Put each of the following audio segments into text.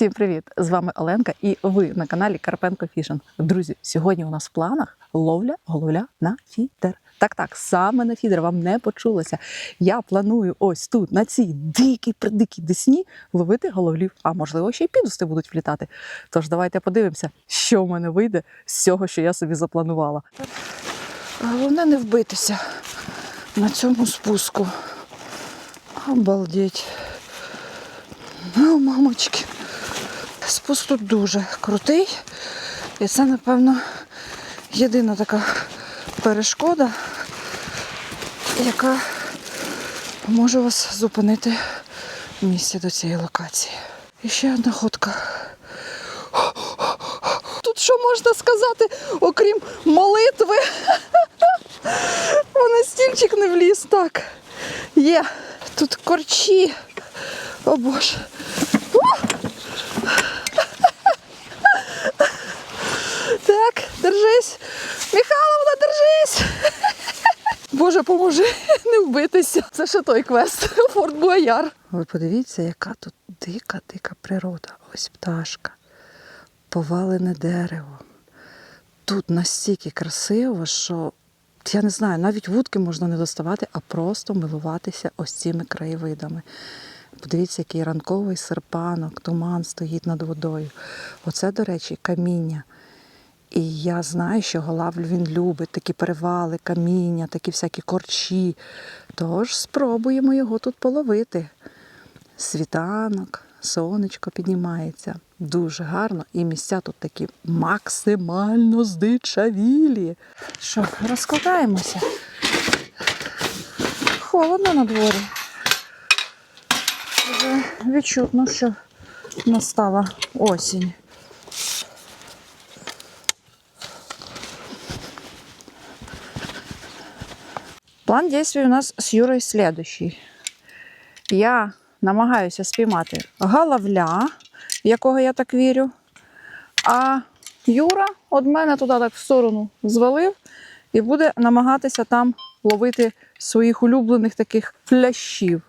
Всім привіт! З вами Оленка і ви на каналі Карпенко Фішинг. Друзі, сьогодні у нас в планах ловля головля на фідер. Так, так, саме на фідер вам не почулося. Я планую ось тут, на цій дикій придикій десні, ловити головлів, а можливо, ще й підусти будуть влітати. Тож давайте подивимося, що в мене вийде з цього, що я собі запланувала. Головне не вбитися на цьому спуску. Обалдеть. Ну, мамочки. Спуск тут дуже крутий. І це, напевно, єдина така перешкода, яка може вас зупинити в місці до цієї локації. І ще одна ходка. Тут що можна сказати, окрім молитви? Вона стільчик не вліз так. Є. Тут корчі. О Боже. Так, держись. Михайловна, держись. Боже, поможи не вбитися. Це ще той квест. Форт Буаяр. Ви подивіться, яка тут дика, дика природа. Ось пташка, повалене дерево. Тут настільки красиво, що я не знаю, навіть вудки можна не доставати, а просто милуватися ось цими краєвидами. Подивіться, який ранковий серпанок, туман стоїть над водою. Оце, до речі, каміння. І я знаю, що голавлю він любить такі перевали, каміння, такі всякі корчі. Тож спробуємо його тут половити. Світанок, сонечко піднімається. Дуже гарно. І місця тут такі максимально здичавілі. Що, розкладаємося? Холодно на дворі. Вже відчутно, що настала осінь. План действий у нас з Юрою следующий. Я намагаюся спіймати головля, в якого я так вірю. А Юра від мене туди так в сторону звалив і буде намагатися там ловити своїх улюблених таких лящів.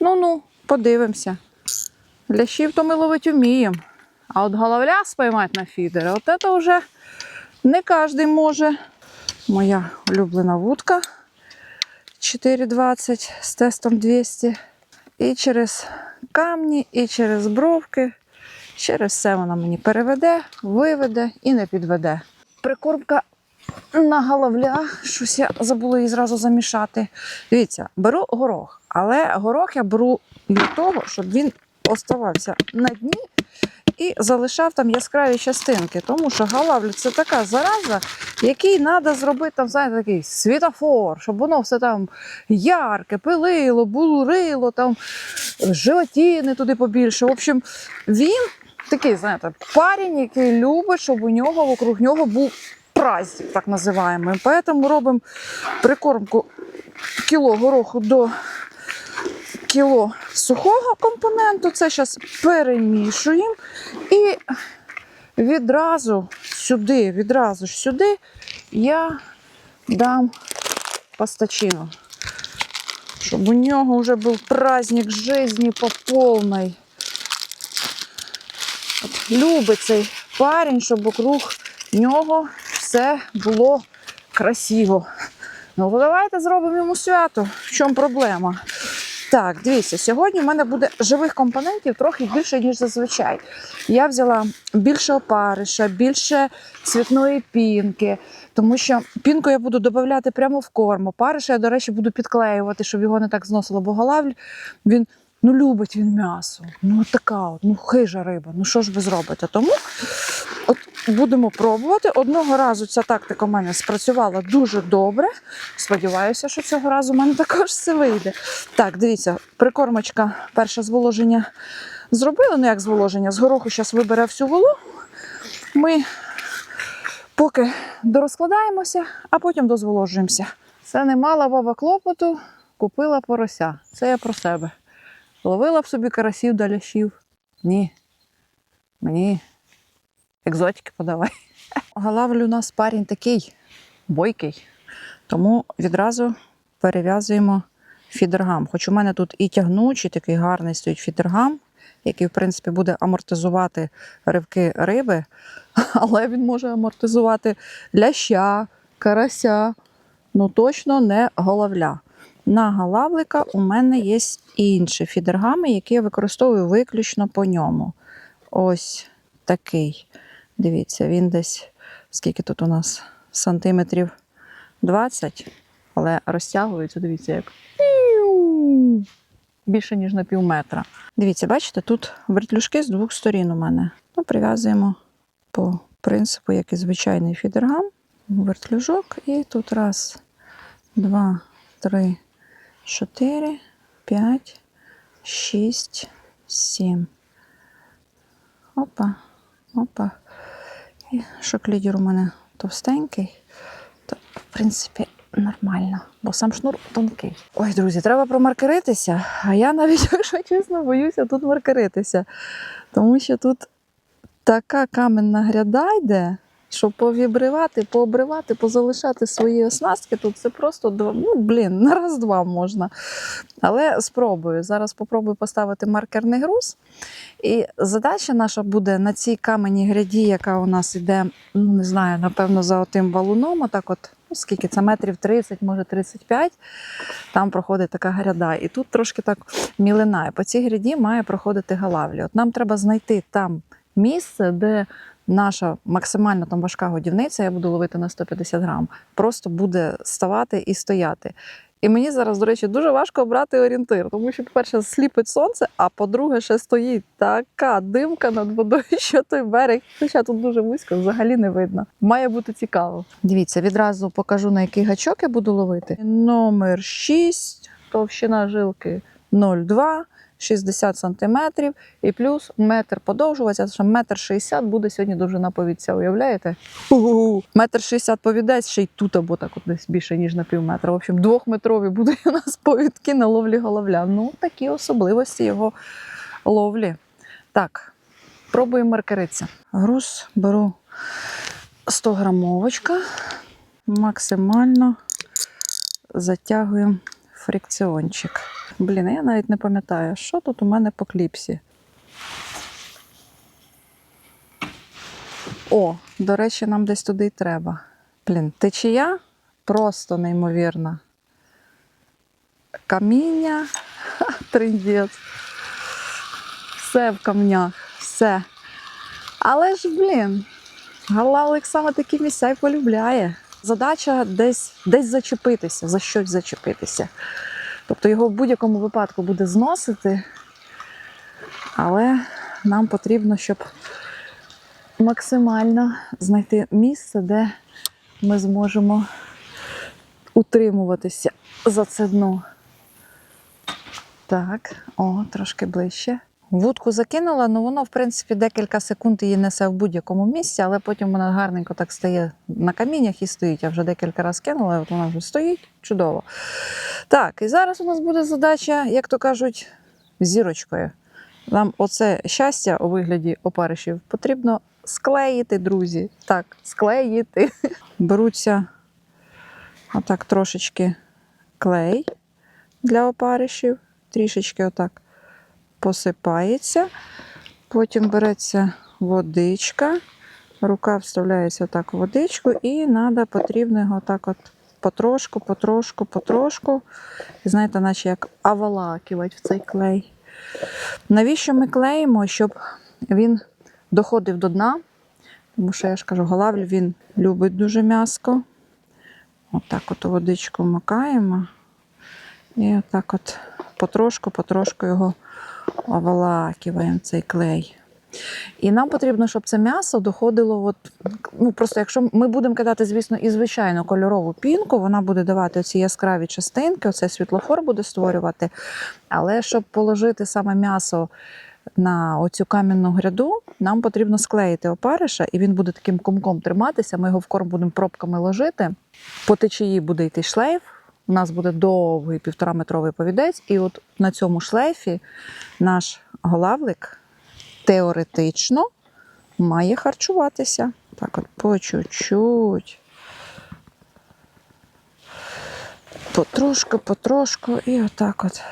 Ну-ну, подивимося. Лящів то ми ловити вміємо. А от головля спіймати на фідери, от це вже не кожен може. Моя улюблена вудка 4,20 з тестом 200. І через камні, і через бровки. Через все вона мені переведе, виведе і не підведе. Прикормка на головля. Щось я забула її зразу замішати. Дивіться, беру горох, але горох я беру для того, щоб він оставався на дні і залишав там яскраві частинки. Тому що галавлю це така зараза, який треба зробити там, знаєте, такий світофор, щоб воно все там ярке, пилило, булурило, там животіни туди побільше. В общем, він такий, знаєте, парень, який любить, щоб у нього вокруг нього був праздник, так називаємо. Тому робимо прикормку кіло гороху до кіло сухого компоненту. Це зараз перемішуємо і відразу сюди, відразу ж сюди я дам пастачину. Щоб у нього вже був праздник житті по повній. От любить цей парень, щоб вокруг нього все було красиво. Ну, давайте зробимо йому свято. В чому проблема? Так, дивіться, сьогодні в мене буде живих компонентів трохи більше, ніж зазвичай. Я взяла більше опариша, більше цвітної пінки, тому що пінку я буду додавати прямо в корм. Опариша я, до речі, буду підклеювати, щоб його не так зносило, бо голавль, він ну, любить він м'ясо. Ну, така от, ну хижа риба. Ну що ж ви зробите? Тому будемо пробувати. Одного разу ця тактика у мене спрацювала дуже добре. Сподіваюся, що цього разу в мене також все вийде. Так, дивіться, прикормочка, перше зволоження зробила. Ну як зволоження? З гороху зараз вибере всю вологу. Ми поки дорозкладаємося, а потім дозволожуємося. Це не мала баба клопоту, купила порося. Це я про себе. Ловила б собі карасів да лящів. Ні. Мені екзотики подавай. Галавлю у нас парень такий бойкий, тому відразу перев'язуємо фідергам. Хоч у мене тут і тягнучий, такий гарний стоїть фідергам, який, в принципі, буде амортизувати ривки риби, але він може амортизувати ляща, карася, ну точно не головля. На галавлика у мене є інші фідергами, які я використовую виключно по ньому. Ось такий. Дивіться, він десь, скільки тут у нас? Сантиметрів 20, але розтягується, дивіться, як більше, ніж на пів метра. Dивіться, бачите, тут вертлюжки з двох сторін у мене. Ну, прив'язуємо по принципу, як і звичайний фідергам. Вертлюжок, і тут раз, два, три, чотири, п'ять, шість, сім. Опа, опа. І шоклідер у мене товстенький, то, в принципі, нормально, бо сам шнур тонкий. Ой, друзі, треба промаркеритися. А я навіть, якщо чесно, боюся тут маркеритися. Тому що тут така каменна гряда йде, що повібривати, пообривати, позалишати свої оснастки, тут це просто ну, блін, на раз-два можна. Але спробую. Зараз спробую поставити маркерний груз. І задача наша буде на цій каменній гряді, яка у нас йде, ну не знаю, напевно, за отим валуном, отак от, ну скільки це метрів 30, може 35, там проходить така гряда. І тут трошки так мілина. І по цій гряді має проходити галавлі. От нам треба знайти там місце, де наша максимально там важка годівниця, я буду ловити на 150 грам, просто буде ставати і стояти. І мені зараз, до речі, дуже важко обрати орієнтир, тому що, по-перше, сліпить сонце, а по-друге, ще стоїть така димка над водою, що той берег, хоча тут дуже вузько, взагалі не видно. Має бути цікаво. Дивіться, відразу покажу, на який гачок я буду ловити. Номер 6, товщина жилки 0,2. 60 сантиметрів і плюс метр подовжуватися, що метр 60 буде сьогодні довжина повідця, уявляєте? Угу. Метр 60 повідець, ще й тут або так от десь більше, ніж на пів метра. В общем, двохметрові будуть у нас повідки на ловлі головля. Ну, такі особливості його ловлі. Так, пробуємо маркеритися. Груз беру 100 грамовочка, максимально затягуємо фрикціончик. Блін, я навіть не пам'ятаю, що тут у мене по кліпсі. О, до речі, нам десь туди й треба. Блін, течія просто неймовірна. Каміння, ха, триндець. Все в камнях, все. Але ж, блін, Галалик саме такі місця й полюбляє. Задача десь, десь зачепитися, за щось зачепитися. Тобто його в будь-якому випадку буде зносити, але нам потрібно, щоб максимально знайти місце, де ми зможемо утримуватися за це дно. Так, о, трошки ближче. Вудку закинула, ну воно, в принципі, декілька секунд її несе в будь-якому місці, але потім вона гарненько так стає на каміннях і стоїть. Я вже декілька разів кинула, от вона вже стоїть. Чудово. Так, і зараз у нас буде задача, як то кажуть, зірочкою. Нам оце щастя у вигляді опаришів потрібно склеїти, друзі. Так, склеїти. Беруться отак трошечки клей для опаришів, трішечки отак посипається. Потім береться водичка, рука вставляється так в водичку, і треба потрібно його так от потрошку, потрошку, потрошку. І знаєте, наче як авалакивати в цей клей. Навіщо ми клеїмо? Щоб він доходив до дна, тому що я ж кажу, голавль він любить дуже м'яско. Отак от у водичку вмикаємо. І отак от потрошку, потрошку його оволакиваємо цей клей. І нам потрібно, щоб це м'ясо доходило. От, ну просто якщо ми будемо кидати, звісно, і звичайну кольорову пінку, вона буде давати ці яскраві частинки, оцей світлофор буде створювати. Але щоб положити саме м'ясо на оцю кам'яну гряду, нам потрібно склеїти опариша, і він буде таким комком триматися. Ми його в корм будемо пробками ложити. По течії буде йти шлейф. У нас буде довгий півтораметровий повідець, і от на цьому шлейфі наш голавлик теоретично має харчуватися. Так, от по чуть-чуть. Потрошку, потрошку, і отак от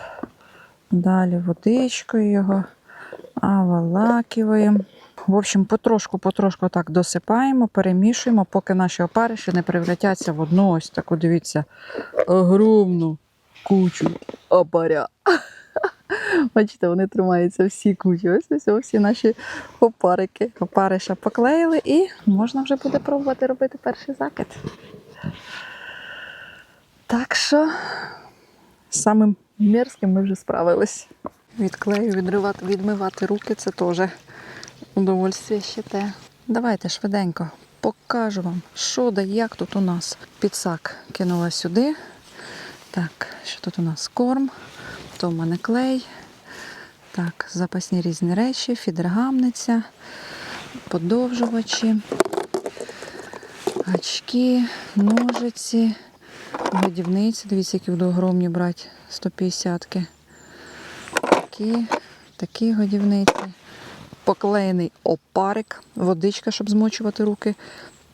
далі водичкою його Авалакиваємо. В общем, потрошку-потрошку так досипаємо, перемішуємо, поки наші опариші не превратяться в одну ось таку, дивіться, огромну кучу опаря. Бачите, вони тримаються всі кучі. Ось ось всі наші опарики. Опариша поклеїли і можна вже буде пробувати робити перший закид. Так що з самим мерзким ми вже справились. Від клею відривати, відмивати руки це теж удовольствие ще те. Давайте швиденько покажу вам, що да як тут у нас. Підсак кинула сюди. Так, що тут у нас корм, то в мене клей. Так, запасні різні речі, фідергамниця, подовжувачі, гачки, ножиці, годівниці. Дивіться, які буду огромні брати 150-ки. Такі, такі годівниці. Поклеєний опарик, водичка, щоб змочувати руки,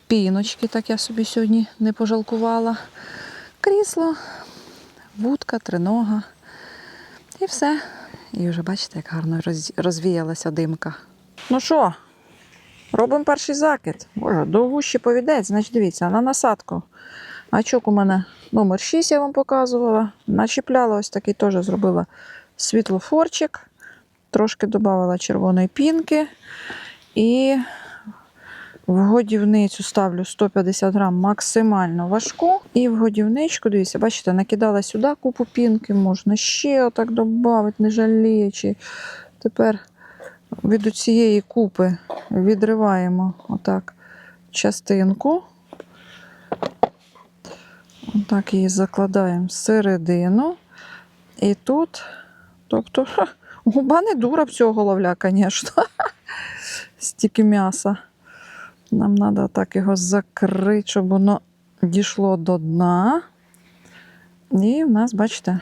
піночки, так я собі сьогодні не пожалкувала. Крісло, вудка, тринога. І все. І вже бачите, як гарно розвіялася димка. Ну що, робимо перший закид. Боже, довгущий повідець, значить дивіться, на насадку. Гачок у мене номер 6 я вам показувала. Начіпляла ось такий теж зробила світлофорчик. Трошки додавала червоної пінки. І в годівницю ставлю 150 грам максимально важку. І в годівничку, дивіться, бачите, накидала сюди купу пінки, можна ще отак додати, не жаліючи. Тепер від цієї купи відриваємо отак частинку. Отак її закладаємо всередину. І тут, тобто, ха, губа не дура в цього головля, звісно. Стільки м'яса. Нам треба так його закрити, щоб воно дійшло до дна. І в нас, бачите,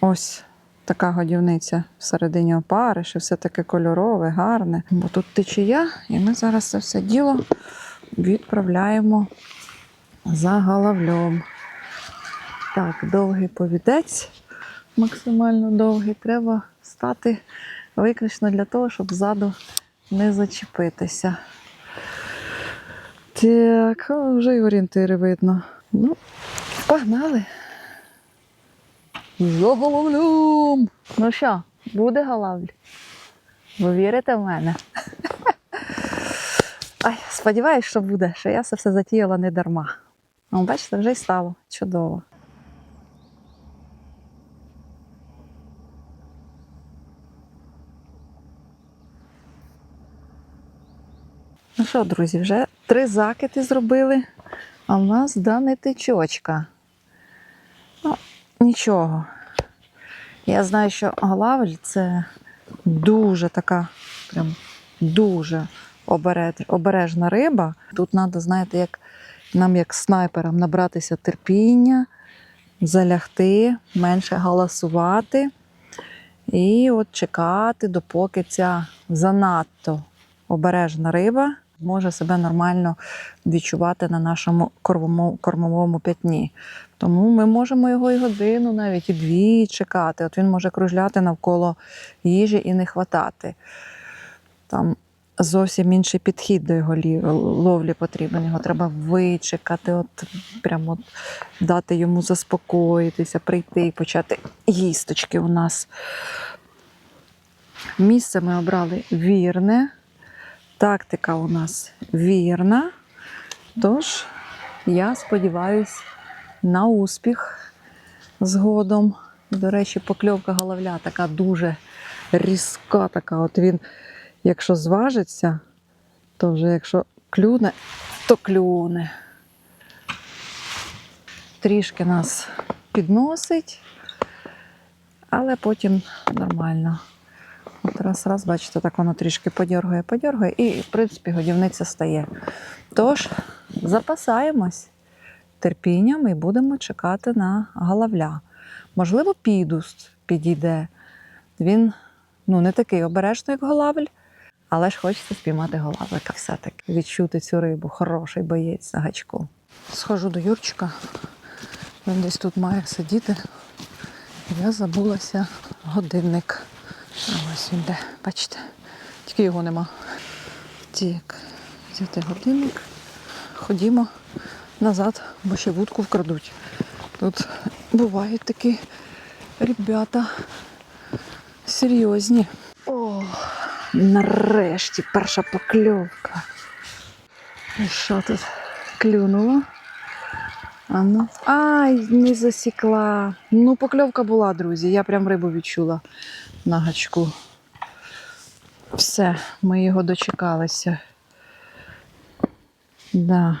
ось така годівниця всередині опариш, і все таке кольорове, гарне. Бо тут течія, і ми зараз це все діло відправляємо за головлем. Так, довгий повідець, максимально довгий. Треба стати виключно для того, щоб ззаду не зачепитися. Так, вже й орієнтири видно. Ну, погнали. За. Ну що, буде головль? Ви вірите в мене? Ай, сподіваюсь, що буде, що я це все затіяла не дарма. Ну, бачите, вже й стало чудово. Що, друзі, вже три закиди зробили, а в нас да не течочка. Ну, нічого. Я знаю, що главель це дуже така, прям дуже обережна риба. Тут треба, знаєте, як нам, як снайперам, набратися терпіння, залягти, менше галасувати. І от чекати, допоки ця занадто обережна риба може себе нормально відчувати на нашому кормовому, п'ятні. Тому ми можемо його і годину, навіть і дві чекати. От він може кружляти навколо їжі і не хватати. Там зовсім інший підхід до його ловлі потрібен. Його треба вичекати, от прямо от дати йому заспокоїтися, прийти і почати їсточки у нас. Місце ми обрали вірне. Тактика у нас вірна. Тож, я сподіваюся на успіх згодом. До речі, покльовка головля така дуже різка. Така. От він, якщо зважиться, то вже якщо клюне, то клюне. Трішки нас підносить, але потім нормально. От раз, раз, бачите, так воно трішки подьоргує, подьоргує, і, в принципі, годівниця стає. Тож, запасаємось терпінням і будемо чекати на головля. Можливо, підуст підійде. Він ну, не такий обережний, як голавль, але ж хочеться спіймати голавлика все-таки. Відчути цю рибу, хороший боєць на гачку. Схожу до Юрчика. Він десь тут має сидіти. Я забулася годинник А ось він де, бачите, тільки його нема. Так, взяти годинник. Ходімо назад, бо ще вудку вкрадуть. Тут бувають такі ребята серйозні. О, нарешті перша покльовка. І що тут клюнуло? А ну. Ай, не засікла. Ну, покльовка була, друзі. Я прям рибу відчула на гачку. Все, ми його дочекалися. Да.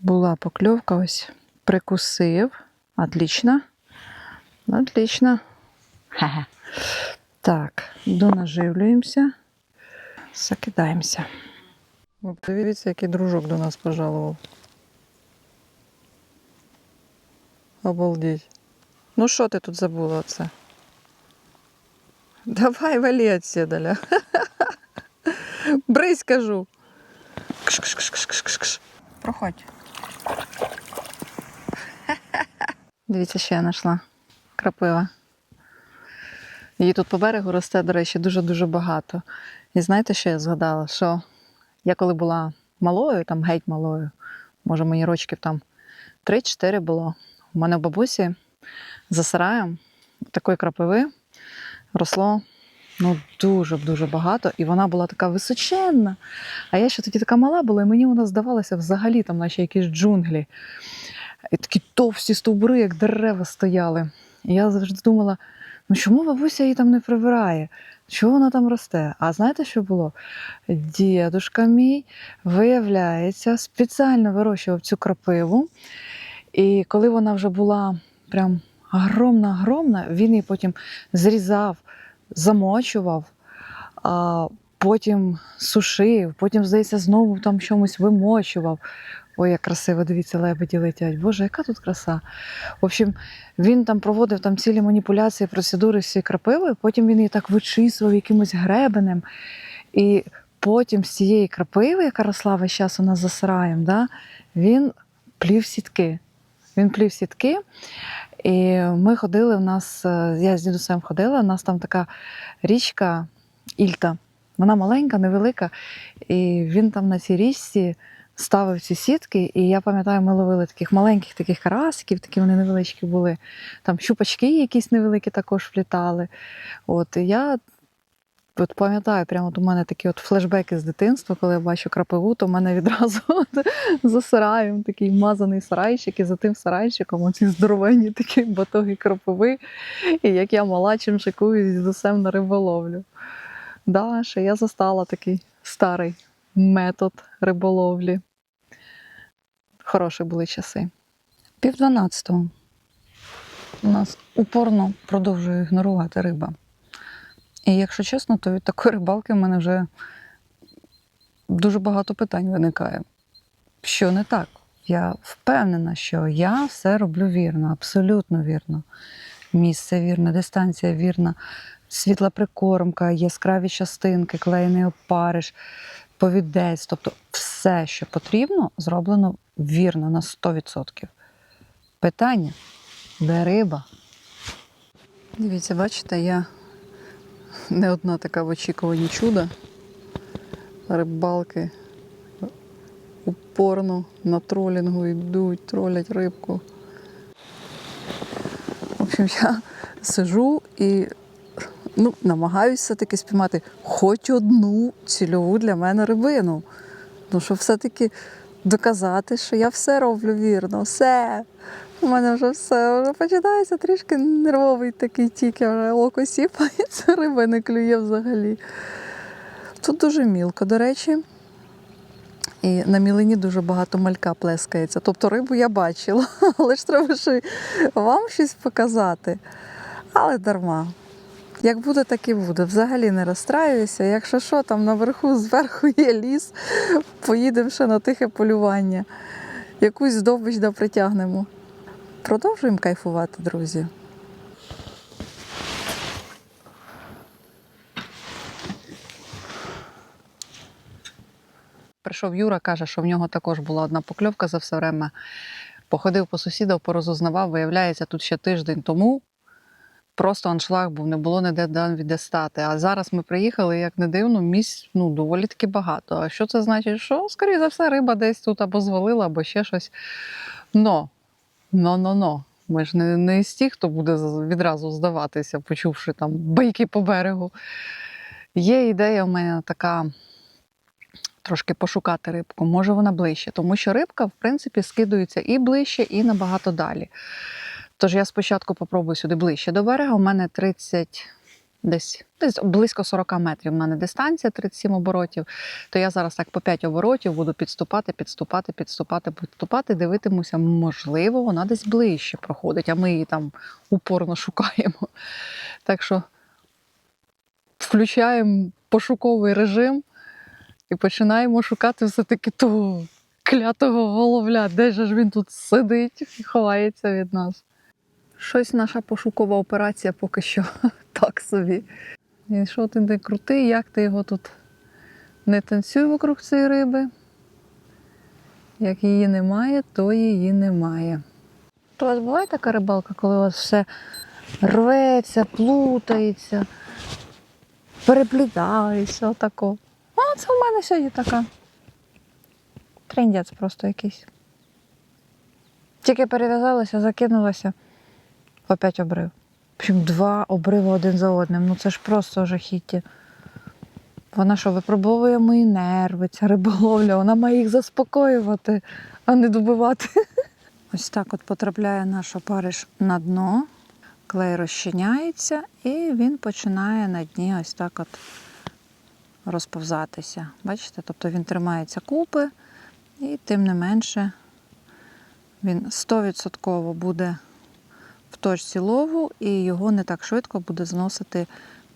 Була покльовка ось. Прикусив. Отлично. Отлично. Так, донаживлюємося. Закидаємося. Ви подивіться, який дружок до нас пожалував. Обалдеть. Ну що ти тут забула оце? Давай вали отсюда. Брись, кажу. Кш-кш-кш-кш-кш-кш. Проходь. Дивіться, що я знайшла. Крапива. Її тут по берегу росте, до речі, дуже-дуже багато. І знаєте, що я згадала? Що я коли була малою, там геть малою, може мені рочків там 3-4 було. У мене в бабусі за сараєм такої крапиви росло ну, дуже-дуже багато, і вона була така височенна. А я ще тоді така мала була, і мені вона здавалася взагалі, там, наче якісь джунглі. І такі товсті стовбури, як дерева стояли. І я завжди думала, ну чому бабуся її там не прибирає? Чого вона там росте? А знаєте, що було? Дідушка мій, виявляється, спеціально вирощував цю крапиву. І коли вона вже була прям огромна-огромна, він її потім зрізав, замочував, потім сушив, потім, здається, знову там чомусь вимочував. Ой, як красиво, дивіться, лебеді летять. Боже, яка тут краса. В общем, він там проводив там цілі маніпуляції, процедури всі крапиви, потім він її так вичисував якимось гребенем. І потім з цієї крапиви, яка росла весь час у нас за сараєм, да, він плів сітки. Він плів сітки. І ми ходили, в нас, е, я з дідусем ходила, у нас там така річка Ільта. Вона маленька, невелика. І він там на цій річці ставив ці сітки. І я пам'ятаю, ми ловили таких маленьких таких карасиків, такі вони невеличкі були. Там щупачки якісь невеликі також влітали. От, і я От пам'ятаю, прямо от у мене такі от флешбеки з дитинства, коли я бачу крапиву, то в мене відразу от за сараєм такий мазаний сарайчик, і за тим сарайчиком оці здоровенні такі батоги крапиви, і як я мала чим шикую з усем на риболовлю. Да, ще я застала такий старий метод риболовлі. Хороші були часи. Пів дванадцятого. У нас упорно продовжує ігнорувати риба. І якщо чесно, то від такої рибалки в мене вже дуже багато питань виникає. Що не так? Я впевнена, що я все роблю вірно, абсолютно вірно. Місце вірне, дистанція вірна, світла прикормка, яскраві частинки, клеєний опариш, повідець. Тобто все, що потрібно, зроблено вірно на 100%. Питання, де риба? Дивіться, бачите, я не одна така в очікуванні чуда. Рибалки упорно на тролінгу йдуть, тролять рибку. В общем, я сижу і ну, намагаюся все-таки спіймати хоч одну цільову для мене рибину. Ну, щоб все-таки доказати, що я все роблю вірно, все. У мене вже все вже починається трішки нервовий такий тільки, вже око сіпається, риба не клює взагалі. Тут дуже мілко, до речі. І на мілині дуже багато малька плескається. Тобто рибу я бачила, але ж треба ще вам щось показати. Але дарма. Як буде, так і буде. Взагалі не розстраюся. Якщо що, там наверху, зверху є ліс, поїдемо ще на тихе полювання. Якусь здобич да притягнемо. Продовжуємо кайфувати, друзі. Прийшов Юра, каже, що в нього також була одна покльовка за все время. Походив по сусідах, порозузнавав, виявляється, тут ще тиждень тому просто аншлаг був, не було ніде дан віддостати. А зараз ми приїхали, як не дивно, місць ну, доволі таки багато. А що це значить? Що, скоріше за все, риба десь тут або звалила, або ще щось. Но, но, но, но. Ми ж не, не з тих, хто буде відразу здаватися, почувши там байки по берегу. Є ідея в мене така трошки пошукати рибку. Може вона ближче, тому що рибка, в принципі, скидується і ближче, і набагато далі. Тож я спочатку попробую сюди ближче до берега. У мене 30, десь, десь близько 40 метрів. У мене дистанція 37 оборотів. То я зараз так по 5 оборотів буду підступати, підступати, підступати, підступати, дивитимуся, можливо, вона десь ближче проходить, а ми її там упорно шукаємо. Так що включаємо пошуковий режим і починаємо шукати все-таки того клятого головля. Де ж він тут сидить і ховається від нас? Щось наша пошукова операція поки що так собі. І що ти не крутий, як ти його тут не танцюй вокруг цієї риби. Як її немає, то її немає. У вас буває така рибалка, коли у вас все рветься, плутається, переплітається отако. А це в мене сьогодні така. Трендець просто якийсь. Тільки перев'язалася, закинулася, опять обрив. Причому два обриви один за одним. Ну це ж просто жахіття. Вона що, випробовує мої нерви, ця риболовля, вона має їх заспокоювати, а не добивати. Ось так от потрапляє наш опариш на дно, клей розчиняється, і він починає на дні ось так от розповзатися. Бачите? Тобто він тримається купи, і тим не менше він 100% буде в точці лову, і його не так швидко буде зносити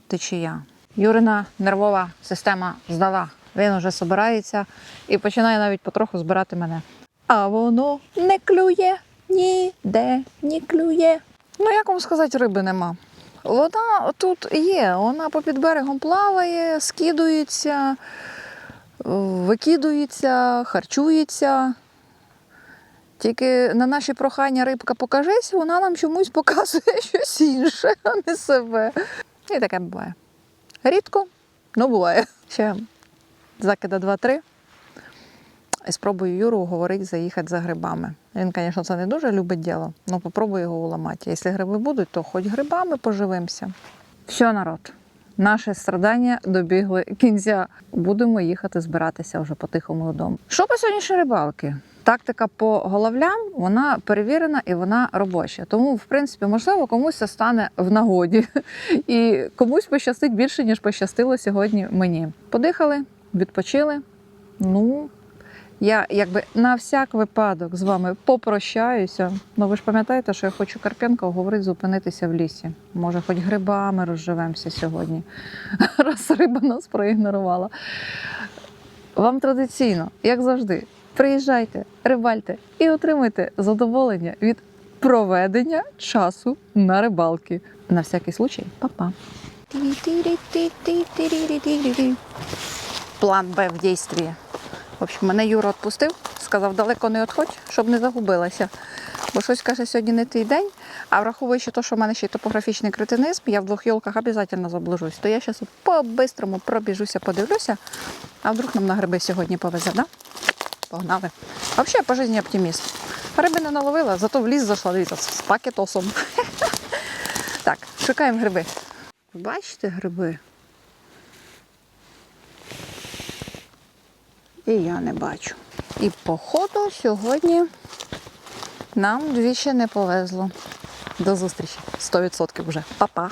течія. Юрина нервова система здала. Він уже збирається і починає навіть потроху збирати мене. А воно не клює, ніде не клює. Ну, як вам сказати, риби нема. Вона тут є, вона попід берегом плаває, скидується, викидується, харчується. Тільки на наші прохання рибка покажись, вона нам чомусь показує щось інше, а не себе. І таке буває. Рідко, ну буває. Ще закида 2-3. І спробую Юру уговорити заїхати за грибами. Він, звісно, це не дуже любить діло, але попробую його уламати. Якщо гриби будуть, то хоч грибами поживимося. Все, народ. Наші страдання добігли кінця. Будемо їхати збиратися вже по-тихому додому. Що по сьогоднішній рибалки? Тактика по головлям вона перевірена і вона робоча. Тому, в принципі, можливо, комусь це стане в нагоді. І комусь пощастить більше, ніж пощастило сьогодні мені. Подихали, відпочили. Ну, я якби на всяк випадок з вами попрощаюся. Ну ви ж пам'ятаєте, що я хочу Карпенка говорити зупинитися в лісі. Може, хоч грибами розживемося сьогодні, раз риба нас проігнорувала. Вам традиційно, як завжди, приїжджайте, рибальте і отримуйте задоволення від проведення часу на рибалки. На всякий случай, па-па. План Б в дійстві. В общем, мене Юра відпустив, сказав, далеко не відходь, щоб не загубилася. Бо щось каже, сьогодні не той день. А враховуючи те, що в мене ще й топографічний кретинизм, я в двох йолках обов'язково заблужусь. То я зараз по-бистрому пробіжуся, подивлюся. А вдруг нам на гриби сьогодні повезе, да? Погнали. Взагалі, по житті оптиміст. Риби не наловила, зато в ліс зайшла, дивіться, з пакетосом. Так, шукаємо гриби. Бачите гриби? І я не бачу. І походу сьогодні нам двічі не повезло. До зустрічі. 100% вже. Па-па.